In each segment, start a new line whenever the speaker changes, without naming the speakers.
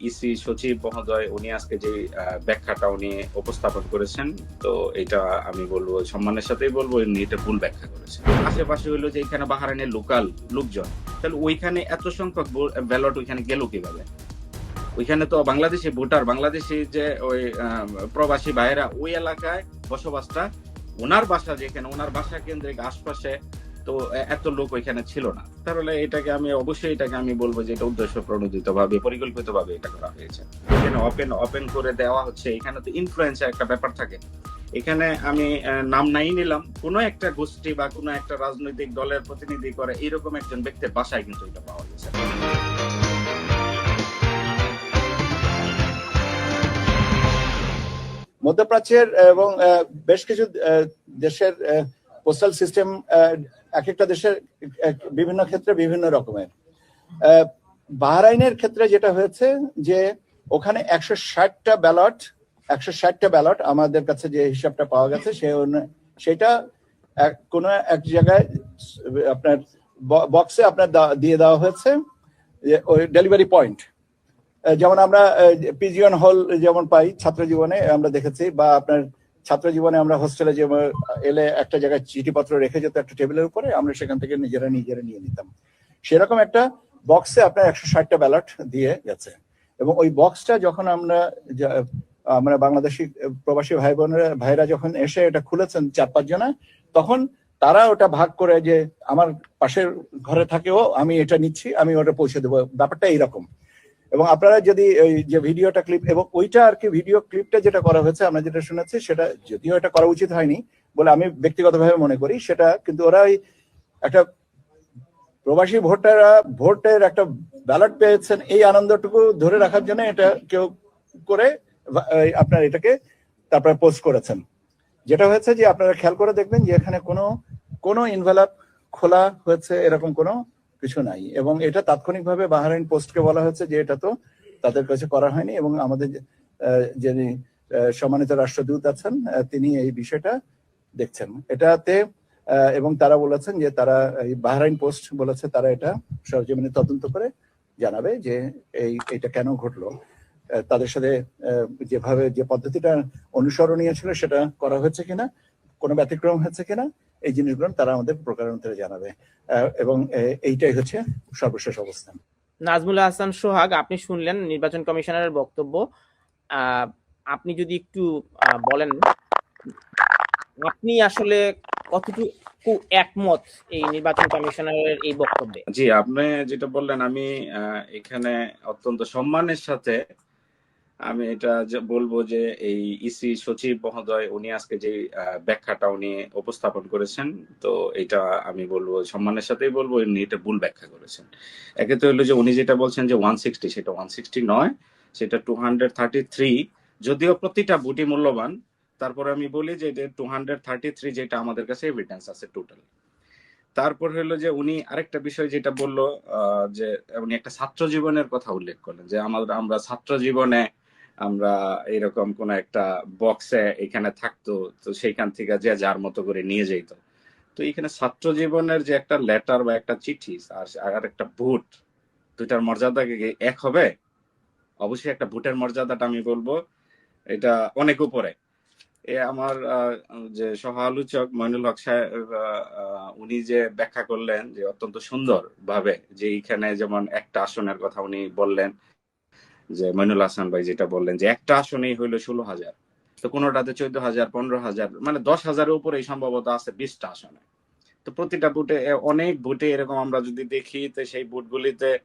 EC সচিব মহোদয়, উনি আজকে যে ব্যাখ্যাটা উনি উপস্থাপন করেছেন, তো এটা আমি বলব, সম্মানের সাথেই বলব, উনি এটা ভুল ব্যাখ্যা করেছেন। আশেপাশে হইল যে এখানে বাহারাইনের লোকাল লোকজন, তাহলে ওইখানে এত সংখ্যক ব্যালট ওইখানে গেল কীভাবে? ওইখানে তো বাংলাদেশি ভোটার, বাংলাদেশি যে ওই প্রবাসী ভাইয়েরা, ওই এলাকায় বসবাসটা ওনার বাসা যেখানে, ওনার বাসা কেন্দ্রিক আশপাশে তো এত লোক ওইখানে ছিল না। তাহলে এটাকে আমি অবশ্যই এটাকে আমি বলব যে এটা উদ্দেশ্য প্রণোদিত ভাবে পরিকল্পিত ভাবে এটা করা হয়েছে। এখানে ওপেন ওপেন করে দেওয়া হচ্ছে। এখানে তো ইনফ্লুয়েন্সের একটা ব্যাপার থাকে। এখানে আমি নাম নাই নিলাম। কোনো একটা গোষ্ঠী বা কোনো একটা রাজনৈতিক দলের প্রতিনিধি করে এরকম একজন ব্যক্তির বাসায় কিন্তু এটা পাওয়া গেছে।
মধ্যপ্রাচ্যের এবং বেশ কিছু দেশের পোস্টাল সিস্টেম এক একটা দেশের বিভিন্ন ক্ষেত্রে বিভিন্ন রকমের। বাহরাইনের ক্ষেত্রে যেটা হয়েছে যে ওখানে একশো ষাটটা ব্যালট, একশো ষাটটা ব্যালট আমাদের কাছে যে হিসাবটা পাওয়া গেছে, সে সেটা কোনো এক জায়গায় আপনার বক্সে আপনার দিয়ে দেওয়া হয়েছে ওই ডেলিভারি পয়েন্ট। যেমন আমরা পিজিয়ন হল যেমন পাই ছাত্র জীবনে আমরা দেখেছি, বা আপনার ছাত্র জীবনে আমরা হোস্টেলে যে এলে একটা জায়গায় চিঠিপত্র রেখে যেত একটা টেবিলের উপরে, আমরা সেখান থেকে নিজেরা নিজেরা নিয়ে নিতাম। সেরকম একটা বক্সে আপনার একশো ষাটটা ব্যালট দিয়ে গেছে। এবং ওই বক্সটা যখন আমরা আমরা বাংলাদেশি প্রবাসী ভাই বোনেরা ভাইরা যখন এসে এটা খুলেছেন চার পাঁচ জনা, তখন তারা ওটা ভাগ করে যে, আমার পাশের ঘরে থাকেও আমি এটা নিচ্ছি, আমি ওটা পৌঁছে দেবো। ব্যাপারটা এইরকম। এবং আপনারা যদি ওই যে ভিডিওটা ক্লিপ এবং ওইটা আর কি ভিডিও ক্লিপটা যেটা করা হয়েছে, আমরা যেটা শুনেছি, সেটা যদিও এটা করা উচিত হয়নি বলে আমি ব্যক্তিগতভাবে মনে করি, সেটা কিন্তু ওরা ওই একটা প্রবাসী ভোটাররা ভোটের একটা ব্যালট পেয়েছেন, এই আনন্দটুকু ধরে রাখার জন্য এটা কেউ করে আপনার এটাকে তারপরে পোস্ট করেছেন। যেটা হয়েছে যে আপনারা খেয়াল করে দেখবেন যে এখানে কোনো কোনো ইনভেলাপ খোলা হয়েছে, এরকম কোনো কিছু নাই। এবং এটা তাৎক্ষণিকভাবে বাহারাইন পোস্টকে বলা হয়েছে যে এটা তো তাদের কাছে করা হয়নি এবং আমাদের যিনি সম্মানিত রাষ্ট্রদূত আছেন তিনি এই বিষয়টা দেখছেন। এটাতে এবং তারা বলেছেন যে তারা, এই বাহরাইন পোস্ট বলেছে তারা এটা সরজমিনে তদন্ত করে জানাবে যে এই, এটা কেন ঘটলো। তাদের সাথে যেভাবে যে পদ্ধতিটা অনুসরণীয় ছিল সেটা করা হয়েছে কিনা, কোনো ব্যতিক্রম হয়েছে কিনা এই জিনিসগুলো তারা আমাদের প্রকারান্তরে জানাবে। এবং এইটাই হচ্ছে সর্বশেষ অবস্থান।
নাজমুল হাসান সোহাগ আপনি শুনলেন নির্বাচন কমিশনারের বক্তব্য। আহ, আপনি যদি একটু আহ, বলেন আপনি আসলে কতটুকু একমত এই নির্বাচন কমিশনারের এই বক্তব্যে?
জি আপনি যেটা বললেন আমি আহ, এখানে অত্যন্ত সম্মানের সাথে আমি এটা বলব যে এই ইসি সচিব মহোদয়, উনি আজকে যে ব্যাখ্যাটা উনি উপস্থাপন করেছেন, তো এটা আমি বলব, সম্মানের সাথেই বলব, উনি এটা ভুল ব্যাখ্যা করেছেন। একে তো হলো যে উনি যেটা বলছেন যে ওয়ান সিক্সটি সেটা ওয়ান সিক্সটি নয়, সেটা টু হান্ড্রেড থার্টি থ্রি যদিও প্রতিটা বুটি মূল্যবান, তারপরে আমি বলি যে টু হান্ড্রেড থার্টি থ্রি যেটা আমাদের কাছে এভিডেন্স আছে টোটাল তারপর হলো যে উনি আরেকটা বিষয় যেটা বলল যে উনি একটা ছাত্র জীবনের কথা উল্লেখ করলেন, যে আমাদের, আমরা ছাত্র জীবনে আমরা এরকম কোন একটা বক্সে এখানে থাকতো, তো সেইখান থেকে যে যার মতো করে নিয়ে যেত তো এখানে ছাত্র জীবনের যে একটা লেটার বা একটা চিঠি আর একটা ভোট, দুইটার মর্যাদা এক হবে? অবশ্যই একটা ভোটের মর্যাদাটা আমি বলব, এটা অনেক উপরে। এ আমার যে সহ আলোচক মইনুল হক সাহেব উনি যে ব্যাখ্যা করলেন যে অত্যন্ত সুন্দর ভাবে যে এইখানে যেমন একটা আসনের কথা উনি বললেন যে মইনুল হাসান ভাই যেটা বললেন যে একটা আসনেই হইল ষোলো হাজার। তো কোনোটাতে চোদ্দ হাজার পনেরো হাজার মানে দশ হাজারের উপরেই সম্ভবত আছে বিশটা আসনে। তো প্রতিটা বুটে অনেক বুটে এরকম আমরা যদি দেখি তো সেই বুটগুলিতে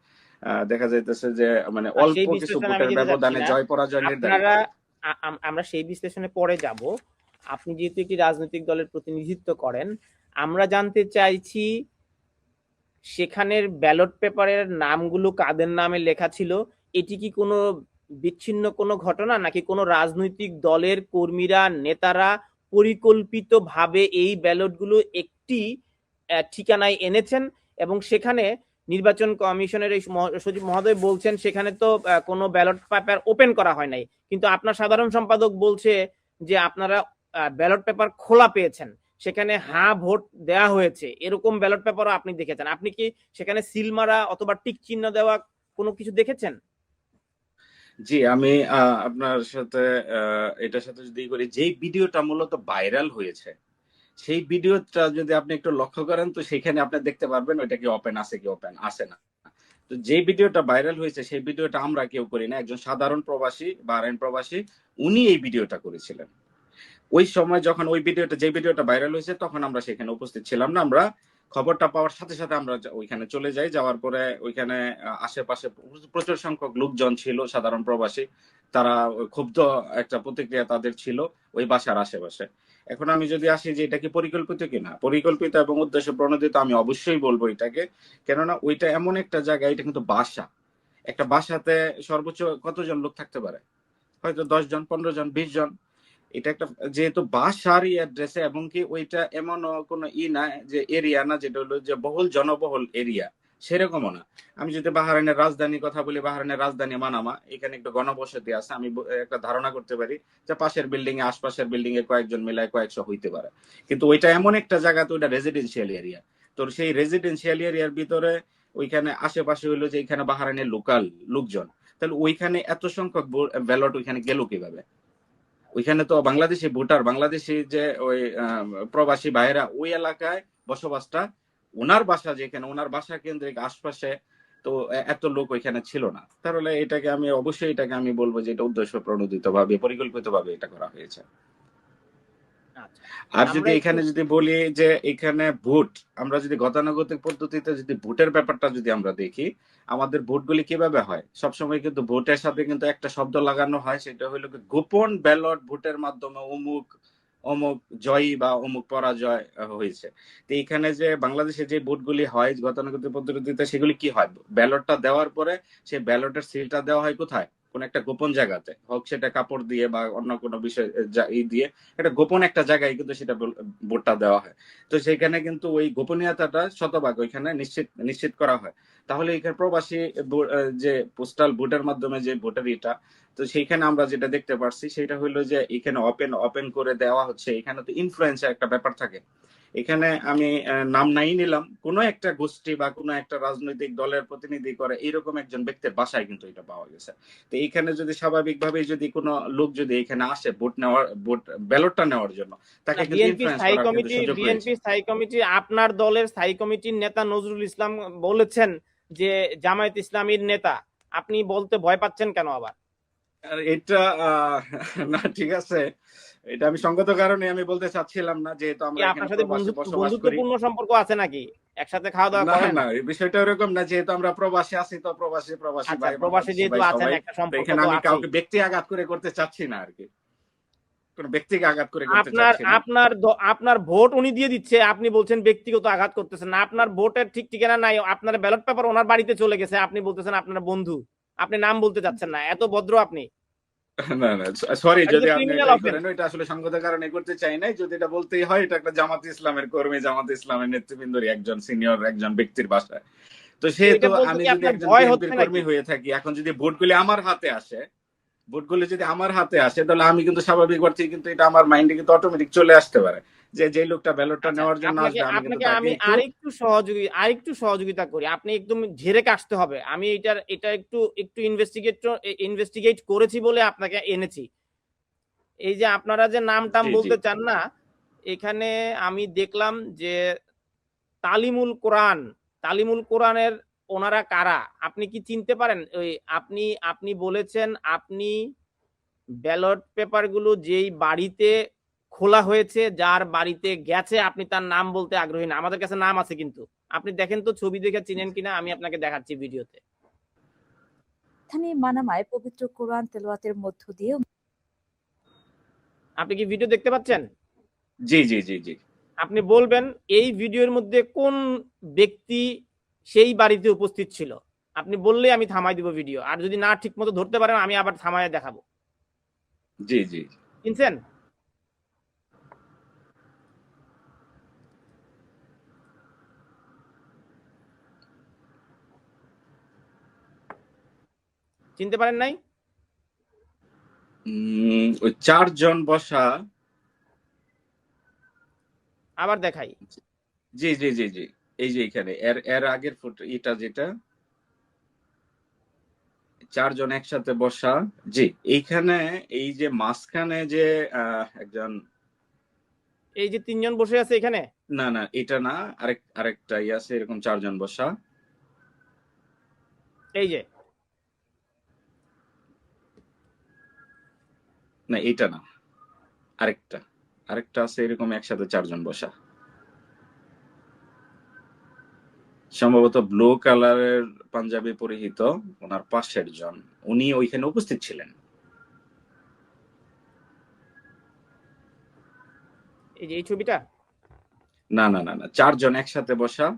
দেখা যাইতেছে যে মানে অল্প কিছু বুটের ব্যবধানে জয় পরাজয়
আম- আমরা সেই বিশ্লেষণে পরে যাব। আপনি যেহেতু একটি রাজনৈতিক দলের প্রতিনিধিত্ব করেন আমরা জানতে চাইছি সেখানের ব্যালট পেপারের নামগুলো কাদের নামে লেখা ছিল এটি কি কোনো বিচ্ছিন্ন কোনো ঘটনা নাকি কোনো রাজনৈতিক দলের কর্মীরা, নেতারা পরিকল্পিতভাবে এই ব্যালটগুলো একটি ঠিকানায় এনেছেন এবং সেখানে নির্বাচন কমিশনের এই সচিব মহোদয় বলছেন সেখানে তো কোনো ব্যালট পেপার ওপেন করা হয় নাই। কিন্তু আপনার সাধারণ সম্পাদক বলছে যে আপনারা ব্যালট পেপার খোলা পেয়েছেন। সেখানে হ্যাঁ ভোট দেয়া হয়েছে। এরকম ব্যালট পেপারও আপনি দেখেছেন। আপনি কি সেখানে সিল মারা অথবা টিক চিহ্ন দেওয়া কোনো কিছু দেখেছেন?
জি, আমি আপনার সাথে এটার সাথে যদি করি, যেই ভিডিওটা মূলত ভাইরাল হয়েছে, সেই ভিডিওটা যদি আপনি একটু লক্ষ্য করেন, তো সেখানে আপনি দেখতে পারবেন ওইটা কি ওপেন আছে কি ওপেন আছে না। তো যে ভিডিওটা ভাইরাল হয়েছে, সেই ভিডিওটা আমরা কেউ করি না। একজন সাধারণ প্রবাসী বাহরাইন প্রবাসী, উনি এই ভিডিওটা করেছিলেন। ওই সময় যখন ওই ভিডিওটা, যে ভিডিওটা ভাইরাল হয়েছে, তখন আমরা সেখানে উপস্থিত ছিলাম না। আমরা খবরটা পাওয়ার সাথে সাথে আমরা ওইখানে চলে যাই। যাওয়ার পরে ওইখানে আশেপাশে প্রচুর সংখ্যক লোকজন ছিল, সাধারণ প্রবাসী। তারা ক্ষুব্ধ একটা প্রতিক্রিয়া তাদের ছিল ওই বাসার আশেপাশে। এখন আমি যদি আসি যে এটা কি পরিকল্পিত কিনা? পরিকল্পিত এবং উদ্দেশ্য প্রণোদিত আমি অবশ্যই বলব এটাকে। কেননা ওইটা এমন একটা জায়গা, এটা কিন্তু বাসা। একটা বাসাতে সর্বোচ্চ কতজন লোক থাকতে পারে? হয়তো দশ জন পনেরো জন, বিশ জন। এটা একটা, যেহেতু বাসারই অ্যাড্রেসে এবং কি ওইটা এমন কোনো ই না যে এরিয়া না, যেটা হলো যে বহুল জনবহুল এরিয়া সেরকমও না। আমি যদি বাহারাইনের রাজধানীর কথা বলি, বাহারাইনের রাজধানী মানামা, এখানে একটু গণবসতি আছে, আমি একটা ধারণা করতে পারি যে পাশের বিল্ডিং এ, আশপাশের বিল্ডিং এ কয়েকজন মিলায় কয়েকশো হইতে পারে। কিন্তু ওইটা এমন একটা জায়গা তো ওইটা রেজিডেন্সিয়াল এরিয়া তো সেই রেজিডেন্সিয়াল এরিয়ার ভিতরে ওইখানে আশেপাশে হইল যে এখানে বাহারাইনের লোকাল লোকজন। তাহলে ওইখানে এত সংখ্যক ব্যালট ওইখানে গেল কীভাবে? ওইখানে তো বাংলাদেশি ভোটার, বাংলাদেশি যে ওই প্রবাসী ভাইরা ওই এলাকায় বসবাসটা ওনার বাসা যেখানে, ওনার বাসা কেন্দ্রিক আশপাশে তো এত লোক ওইখানে ছিল না। তাহলে এটাকে আমি অবশ্যই এটাকে আমি বলব যে এটা উদ্দেশ্য প্রণোদিত ভাবে পরিকল্পিত ভাবে এটা করা হয়েছে। আর যদি এখানে যদি বলি যে এখানে ভোট আমরা যদি গতানুগতিক পদ্ধতিতে যদি ভোটের ব্যাপারটা যদি আমরা দেখি আমাদের ভোটগুলি কীভাবে হয়? সবসময় কিন্তু ভোটের সাথে কিন্তু একটা শব্দ লাগানো হয় সেটা হলো কি গোপন ব্যালট ভোটের মাধ্যমে অমুক অমুক জয়ী বা অমুক পরাজয় হয়েছে। তো এখানে যে বাংলাদেশে যে ভোটগুলি হয় গতানুগতিক পদ্ধতিতে সেগুলি কি হয়? ব্যালটটা দেওয়ার পরে সেই ব্যালটের সিলটা দেওয়া হয় কোথায়? কোন একটা গোপন জায়গাতে, হোক সেটা কাপড় দিয়ে বা অন্য কোনো বিষয় ই দিয়ে, একটা গোপন একটা জায়গায় কিন্তু সেটা ভোটটা দেওয়া হয়। তো সেখানে কিন্তু ওই গোপনীয়তাটা শতভাগ ওইখানে নিশ্চিত নিশ্চিত করা হয়। তাহলে এখানে প্রবাসী যে পোস্টাল ভোটের মাধ্যমে যে ভোটার ইটা তো সেইখানে আমরা যেটা দেখতে পারছি সেটা হলো যে এখানে ওপেন ওপেন করে দেওয়া হচ্ছে। এখানে তো ইনফ্লুয়েন্সের একটা ব্যাপার থাকে। এখানে আমি নাম নাই নিলাম। কোন একটা গোষ্ঠী বা কোনো একটা রাজনৈতিক দলের প্রতিনিধি করে এরকম একজন ব্যক্তির বাসায় কিন্তু এটা পাওয়া গেছে। তো এইখানে যদি স্বাভাবিকভাবে যদি কোনো লোক যদি এখানে আসে ভোট নেওয়ার ভোট ব্যালটটা নেওয়ার জন্য তাকে
বিএনপি স্থায়ী কমিটি আপনার দলের স্থায়ী কমিটির নেতা নজরুল ইসলাম বলেছেন যে জামায়াত ইসলামীর নেতা। আপনি বলতে ভয় পাচ্ছেন কেন আবার?
এটা না ঠিক আছে। এটা আমি সঙ্গত কারণে আমি বলতে চাচ্ছিলাম না যেহেতু আমরা
আপনার সাথে বন্ধুত্বপূর্ণ সম্পর্ক আছে নাকি? একসাথে খাওয়া দাওয়া করেন
না বিষয়টা এরকম না যেহেতু আমরা প্রবাসী আছি তো প্রবাসী প্রবাসী
আচ্ছা
ভাই
প্রবাসী যেহেতু আছেন একটা সম্পর্ক
এখানে আমি কাউকে ব্যক্তি আঘাত করে করতে চাচ্ছি না আর কি। কোন ব্যক্তিকে আঘাত করে করতে
আপনার আপনার আপনার ভোট উনি দিয়ে দিচ্ছে আপনি বলছেন ব্যক্তিগত আঘাত করতেছেন। না আপনার ভোটের ঠিক ঠিকানা নাই আপনার ব্যালট পেপার ওনার বাড়িতে চলে গেছে আপনি বলতেছেন আপনার বন্ধু। আপনি নাম বলতে যাচ্ছেন না এত ভদ্র আপনি।
না না সরি যদি আপনি
criminal
এটা
offense।
করেন এটা আসলে সঙ্গত কারণে করতে চাই নাই। যদি এটা বলতেই হয় এটা একটা জামাত ইসলামের কর্মী জামাত ইসলামের নেতৃবৃন্দরই একজন সিনিয়র একজন ব্যক্তির বাসায়। তো আমি যদি একজন কর্মী হয়ে থাকি এখন যদি ভোটগুলি আমার হাতে আসে ভোটগুলি যদি আমার হাতে আসে তাহলে আমি কিন্তু স্বাভাবিক অর্থে কিন্তু এটা আমার মাইন্ডে কিন্তু অটোমেটিক চলে আসতে পারে। যে যে লোকটা ব্যালটটা নেওয়ার জন্য আসবে
আপনাকে আমি আরেকটু সহযোগী আরেকটু সহযোগিতা করি। আপনি একদম ঝেড়ে কাটতে হবে। আমি এটার এটা একটু একটু ইনভেস্টিগেট ইনভেস্টিগেট করেছি বলে আপনাকে এনেছি। এই যে আপনারা যে নাম টাম। বলতে চান না এখানে আমি দেখলাম যে তালিমুল কোরআন তালিমুল কোরআনের ওনারা কারা? আপনি কি চিনতে পারেন? ওই আপনি আপনি বলেছেন আপনি ব্যালট পেপারগুলো যেই বাড়িতে খোলা হয়েছে যার বাড়িতে গেছে আপনি তার নাম বলতে আগ্রহী না। আমাদের কাছে নাম আছে কিন্তু। আপনি দেখেন তো ছবি দেখে চিনেন কিনা আমি আপনাকে দেখাচ্ছি ভিডিওতে।
রাজধানী মানামায় পবিত্র কোরআন তেলাওয়াতের মধ্য দিয়ে
আপনি কি ভিডিও দেখতে পাচ্ছেন?
জি জি জি জি।
আপনি বলবেন এই ভিডিওর মধ্যে কোন ব্যক্তি সেই বাড়িতে উপস্থিত ছিল? আপনি বললে আমি থামাই দিব ভিডিও। আর যদি না ঠিক মতো ধরতে পারেন আমি আবার থামায় দেখাবো।
জি জি।
চিনছেন? চিনতে পারেন নাই?
ওই চারজন বসা।
আবার দেখাই।
জি জি জি জি। এই যে এখানে এর এর আগের ফুট এটা যেটা। চারজন একসাথে বসা। জি এইখানে এই যে মাঝখানে যে আহ, একজন
এই যে তিনজন বসে আছে এখানে?
না না এটা না আরেক আরেকটা ইয়ে আছে এরকম চারজন বসা।
এই যে।
না এটা না। আরেকটা। আরেকটা আছে এরকম একসাথে চারজন বসা। সম্ভবত ব্লু কালারের পাঞ্জাবি পরিহিত ওনার পাশের জন। উনি ওইখানে উপস্থিত ছিলেন।
এই যে এই ছবিটা?
না না না না। চারজন একসাথে বসা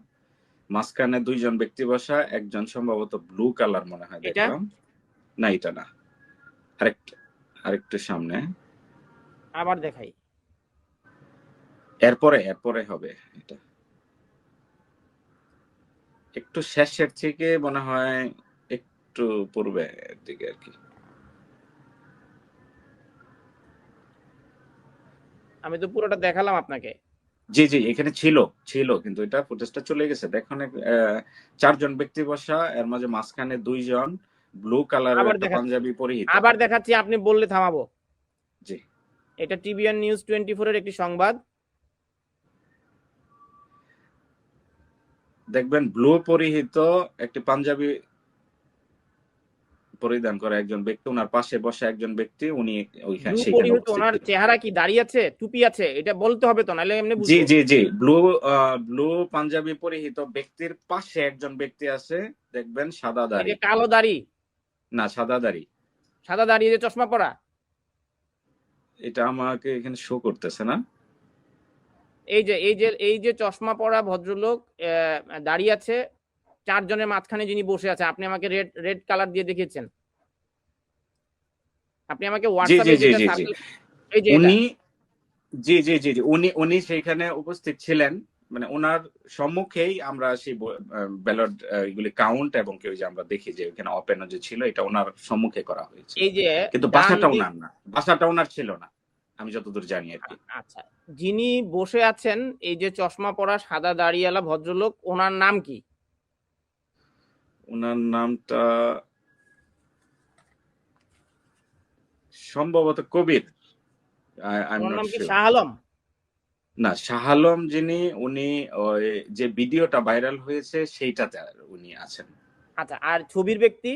মাঝখানে দুইজন ব্যক্তি বসা একজন সম্ভবত ব্লু কালার মনে হয় দেখলাম। না এটা না। আরেকটা। আরেকটু সামনে।
আবার দেখাই।
এরপরে এরপরে হবে এটা। একটু শেষের থেকে মনে হয় একটু পূর্বে দিকে আর কি।
আমি তো পুরোটা দেখালাম আপনাকে।
জি জি এখানে ছিল ছিল কিন্তু এটা ফুটেজটা চলে গেছে। দেখুন চারজন ব্যক্তি বসা এর মাঝে মাঝখানে দুইজন। ব্লু। পাঞ্জাবি পরিহিত
আবার দেখাচ্ছি আপনি বললে থামাবো।
জি।
এটা নিউজ টোয়েন্টি ফোর এর একটি সংবাদ।
দেখবেন ব্লু পরিহিত একটি পাঞ্জাবি পরিধান করা একজন ব্যক্তি ওনার পাশে বসে একজন ব্যক্তি উনি ওইখানে
পরিহিত ওনার চেহারা কি দাঁড়িয়ে আছে? টুপি আছে? এটা বলতে হবে তো নাহলে এমনি
জি জি জি। ব্লু ব্লু পাঞ্জাবি পরিহিত ব্যক্তির পাশে একজন ব্যক্তি আছে দেখবেন সাদা দাড়ি।
কালো দাড়ি।
না সাদা দাড়ি।
সাদা দাড়ি যে চশমা পরা।
এটা আমাকে এখানে শো করতেছে না।
এই যে এই যে এই যে চশমা পরা ভদ্রলোক দাঁড়িয়ে আছে চারজনের মাঝখানে যিনি বসে আছে আপনি আমাকে রেড রেড কালার দিয়ে দেখিয়েছেন। আপনি আমাকে হোয়াটসঅ্যাপে। এই যে
উনি জি জি জি জি। উনি উনি সেখানে উপস্থিত ছিলেন। মানে ওনার সম্মুখেই আমরা সেই ব্যালট এগুলি কাউন্ট এবং কেউ যে আমরা দেখি যে ওখানে ওপেন যে ছিল এটা ওনার সম্মুখে করা হয়েছে।
এই যে
কিন্তু বাসাটা ওনার না। বাসাটা ওনার ছিল না আমি যতদূর জানি আর কি।
আচ্ছা যিনি বসে আছেন এই যে চশমা পরা সাদা দাড়িওয়ালা ভদ্রলোক ওনার নাম কি?
ওনার নামটা সম্ভবত কবির।
ওনার নাম কি শাহ আলম?
না শাহ আলম যিনি উনি ওই যে ভিডিওটা ভাইরাল হয়েছে সেইটাতে উনি আছেন।
আচ্ছা আর ছবির ব্যক্তি?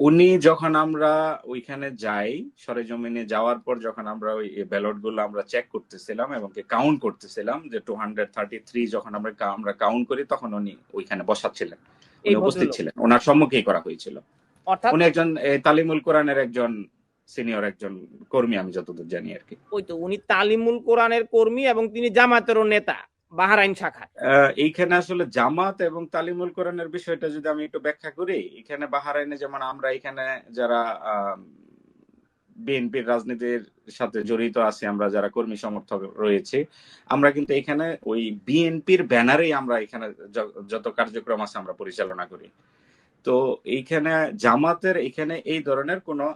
উনি যখন আমরা ওইখানে যাই সরেজমিনে যাওয়ার পর যখন আমরা ওই ব্যালটগুলো আমরা চেক করতেছিলাম এবং কাউন্ট করতেছিলাম যে টু হান্ড্রেড থার্টি থ্রি যখন আমরা আমরা কাউন্ট করি তখন উনি ওইখানে বসাচ্ছিলেন। উনি উপস্থিত ছিলেন। ওনার সম্মুখেই করা হয়েছিল।
অর্থাৎ
উনি একজন তালিমুল কোরআনের একজন সিনিয়র একজন কর্মী আমি যতদূর জানি আর কি।
ওই তো উনি তালিমুল কোরআনের কর্মী এবং তিনি জামাতেরও নেতা বাহারাইন
শাখা। এইখানে আসলে জামাত এবং তালিমুল কোরআনের বিষয়টা যদি আমি একটু ব্যাখ্যা করি এখানে বাহারাইনে যেমন আমরা এখানে যারা বিএনপির রাজনীতির সাথে জড়িত আছি আমরা যারা কর্মী সমর্থক রয়েছে আমরা কিন্তু এখানে ওই বিএনপির ব্যানারেই আমরা এখানে যত কার্যক্রম আছে আমরা পরিচালনা করি। তো এইখানে জামাতের এখানে এই ধরনের কোনো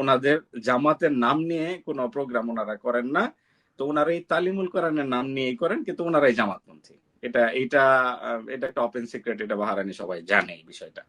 ওনাদের জামাতের নাম নিয়ে কোনো প্রোগ্রাম ওনারা করেন না। তো ওনারা এই তালিমুল কোরআনের নাম নিয়েই করেন, কিন্তু ওনারাই জামাতপন্থী। এটা এটা এটা একটা ওপেন সিক্রেট এটা বাহারানি সবাই জানে এই বিষয়টা।